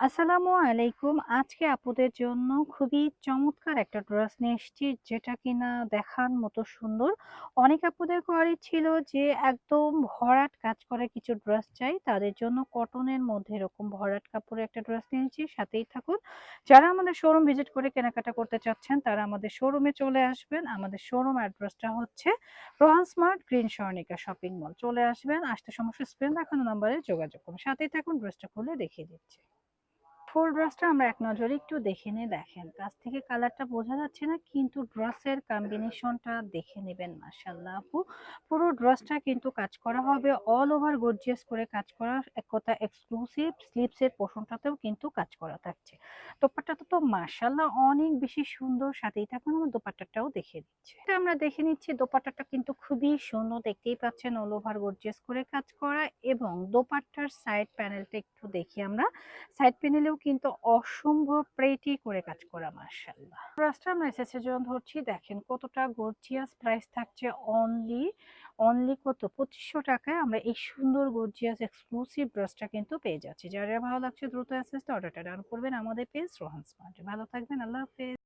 আসসালামু আলাইকুম। আজকে আপুদের জন্য খুবই চমৎকার একটা ড্রেস নিয়ে এসেছি, যেটা কিনা দেখার মতো সুন্দর। অনেক আপুদের কোয়ারি ছিল যে একদম ভরাট কাজ করে কিছু ড্রেস চাই, তাদের জন্য কটনের মধ্যে এরকম ভরাট কাপড়ে একটা ড্রেস নিয়েছি সাথেই থাকুন। যারা আমাদের শোরুম ভিজিট করে কেনাকাটা করতে চাচ্ছেন, তারা আমাদের শোরুমে চলে আসবেন। আমাদের শোরুম অ্যাড্রেসটা হচ্ছে Rohan smart green Swarnika shopping mall চলে আসবেন, আসতে সমস্যা স্ক্রিন দেখানো নাম্বারে যোগাযোগ করুন। সাথেই থাকুন, ড্রেসটা খুলে দেখিয়ে দিচ্ছি। ফুল ড্রেসটা আমরা এক নজরে একটু দেখে নিয়ে দেখেন। কাছ থেকে কালারটা বোঝা যাচ্ছে না, কিন্তু ড্রেসের কম্বিনেশনটা দেখে নেবেন মাসাল্লাহ আপু। পুরো ড্রেসটা কিন্তু কাজ করা হবে অল ওভার গর্জিয়াস করে কাজ করা এক কথা এক্সক্লুসিভ স্লিপসের পোষণটাতেও কিন্তু কাজ করা থাকছে। দোপাট্টাটা তো মাসাল্লাহ অনেক বেশি সুন্দর, সাথেই থাকুন, আমার দোপাট্টাটাও দেখে দিচ্ছে। এটা আমরা দেখে নিচ্ছি, দোপাট্টাটা কিন্তু খুবই সুন্দর, দেখতেই পাচ্ছেন অল ওভার গর্জিয়াস করে কাজ করা এবং দোপাট্টার সাইড প্যানেলটা একটু দেখি আমরা। সাইড প্যানেলেও কিন্তু অসম্ভব প্রেটি করে কাজ করা মার্শাল্লাহ রাস্টার আমরা এসেছে যখন ধরছি, দেখেন কতটা গর্জিয়াস প্রাইস থাকছে অনলি অনলি কত? পঁচিশশো টাকায় আমরা এই সুন্দর গর্জিয়াস এক্সক্লুসিভ ব্রাশটা কিন্তু পেয়ে যাচ্ছি। যারা ভালো লাগছে দ্রুত অ্যাসেসটা অর্ডারটা ডান করবেন আমাদের পেজ রোহান স্মার্ট ভালো থাকবেন, আল্লাহ হাফেজ।